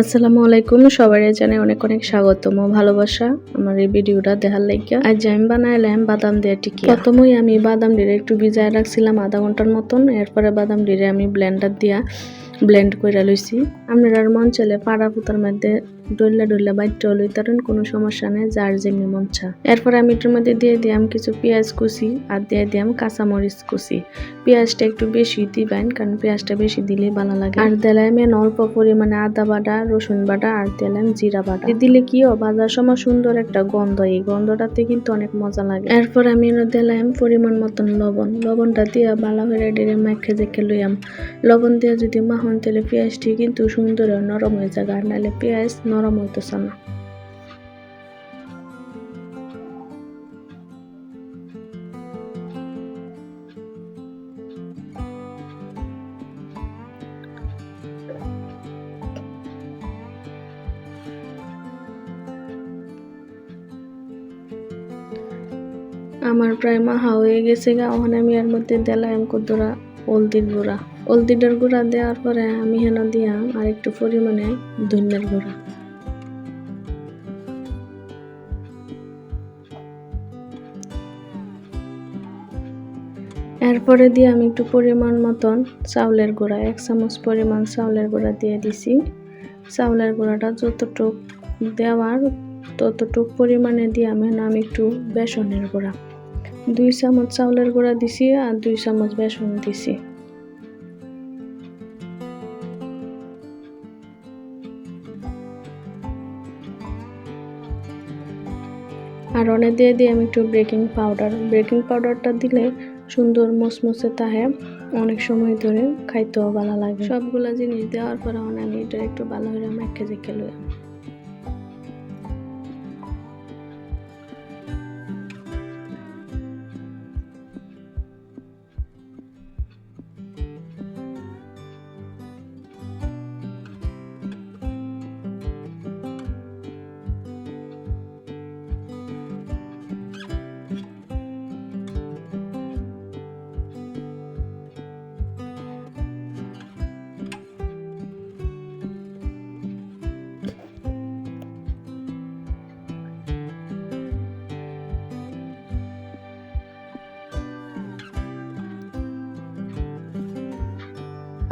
আসসালামু আলাইকুম সবাই জানে অনেক অনেক স্বাগতম ভালোবাসা আমার এই ভিডিওটা দেখার লাগিয়া। আজ আমি বানাইলাম বাদাম দিয়ে টিকি প্রথমেই আমি বাদাম ডিরে একটু ভিজায় রাখছিলাম আধা ঘণ্টার মতন। এরপরে বাদাম ডিরে আমি ব্লেন্ডার দিয়া ব্লেন্ড করে লইছি। আপনারা মন চলে পাড়া পুতার মধ্যে ডইলা ডইলা বাইটটা লইতারেন কোনো সমস্যা নেই, যার যেমনি মন চা। এরপরে আমি এটার মধ্যে দিয়ে দিলাম কিছু পেঁয়াজ কুচি আর দিয়ে দিলাম কাঁচামরিচ কুচি। পেঁয়াজটা একটু বেশি দিবেন, কারণ পেঁয়াজটা বেশি দিলে ভালো লাগে। আর দিলাম এন অল্প পরিমাণে আদা বাটা, রসুন বাটা আর দিলাম জিরা বাটা। দিলে কি ও বাজার সময় সুন্দর একটা গন্ধ, এই গন্ধটাতে কিন্তু অনেক মজা লাগে। এরপর আমি দিলাম পরিমাণ মতন লবণ। লবণটা দিয়ে ভালো করে ডেরে মাখে দেখে লইয়াম। লবণ দিয়ে যদি মাখন, তাহলে পেঁয়াজটি কিন্তু সুন্দর নরম হয়ে যায় আর নাহলে পেঁয়াজ নরম হইতেছে না আমার প্রায় মাহা হয়ে গেছে গা, ওখানে আমি এর মধ্যে দিলাম কদ্দুরা হলদির গুঁড়া। হলদিটার গুঁড়া দেওয়ার পরে আমি হেন দিয়াম আর একটু পরিমাণে ধনিয়ার গুঁড়া। এরপরে দিয়ে আমি একটু পরিমাণ মতন চাউলের গুঁড়া, এক চামচ পরিমাণ চাউলের গুঁড়া দিয়ে দিছি। চাউলের গুঁড়াটা যতটুক দেওয়ার ততটুক পরিমাণে দিয়ে আমি আমি একটু বেসনের গুঁড়া। দুই চামচ চাউলের গুঁড়া দিছি আর দুই চামচ বেসন দিছি। আর অনেক দিয়ে দিয়ে আমি একটু বেকিং পাউডার, বেকিং পাউডারটা দিলে সুন্দর মসমসে তাহে অনেক সময় ধরে খাইতেও ভালো লাগে। সবগুলা জিনিস দেওয়ার পরে আমি এটা একটু ভালো করে এক জেখে লই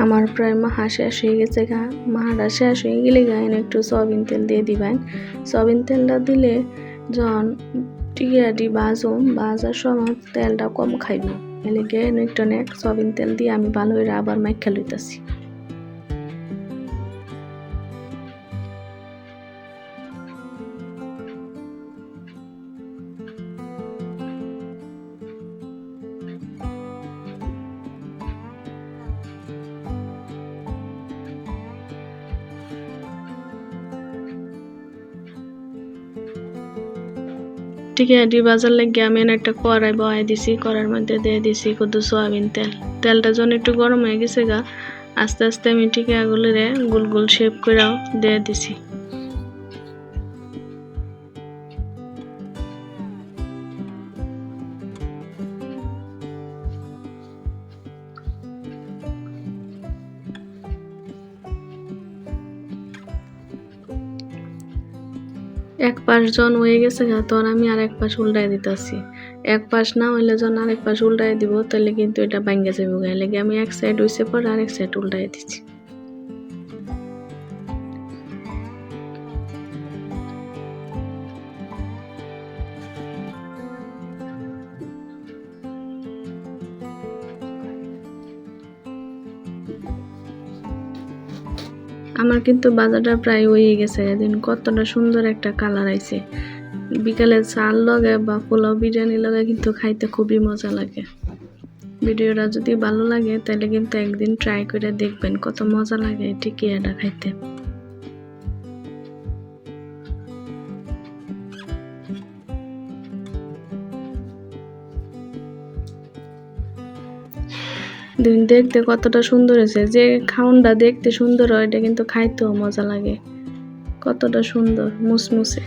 আমার প্রায় মাহা শেষ হয়ে গেছে গা। মাহাটা শেষ হয়ে গেলে গায়ে একটু সয়াবিন তেল দিয়ে দিবেন। সয়াবিন তেলটা দিলে যখন টিকিয়াটি বাজো বাজার সময় তেলটা কম খাইব। এলে গিয়ে একটু সয়াবিন তেল দিয়ে আমি ভালো হয়ে আবার মাইখা লইতেছি। টিকিয়াটি বাজার লাগিয়ে আমি একটা কড়াই বহাই দিছি, কড়াইয়ের মধ্যে দিয়ে দিছি কুদু সয়াবিন তেল। তেলটা যখন একটু গরম হয়ে গেছে গা, আস্তে আস্তে আমি টিকিয়াগুলিরে গোল গোল শেপ করেও দিয়ে দিছি। এক পাশ জন হয়ে গেছে তখন আমি আর এক পাশ উল্টাই দিতেছি। এক পাশ না হইলে যখন আরেক পাশ উল্টাই দিব, তাহলে কিন্তু এটা ভাঙ্গে যাবে লেগে আমি এক সাইড হইছে পর আরেক সাইড উল্টায় দিচ্ছি আমার কিন্তু বাজারটা প্রায় হয়ে গেছে। এদিন কতটা সুন্দর একটা কালার আইছে। বিকালে চাল লগে বা পোলাও বিরিয়ানি লগে কিন্তু খাইতে খুবই মজা লাগে। ভিডিওটা যদি ভালো লাগে, তাহলে কিন্তু একদিন ট্রাই করে দেখবেন কত মজা লাগে এটা খাইতে। দেখতে কতটা সুন্দর হয়েছে। যে খাউনটা দেখতে সুন্দর হয়, এটা কিন্তু খাইতেও মজা লাগে। কতটা সুন্দর, মুসমুসে।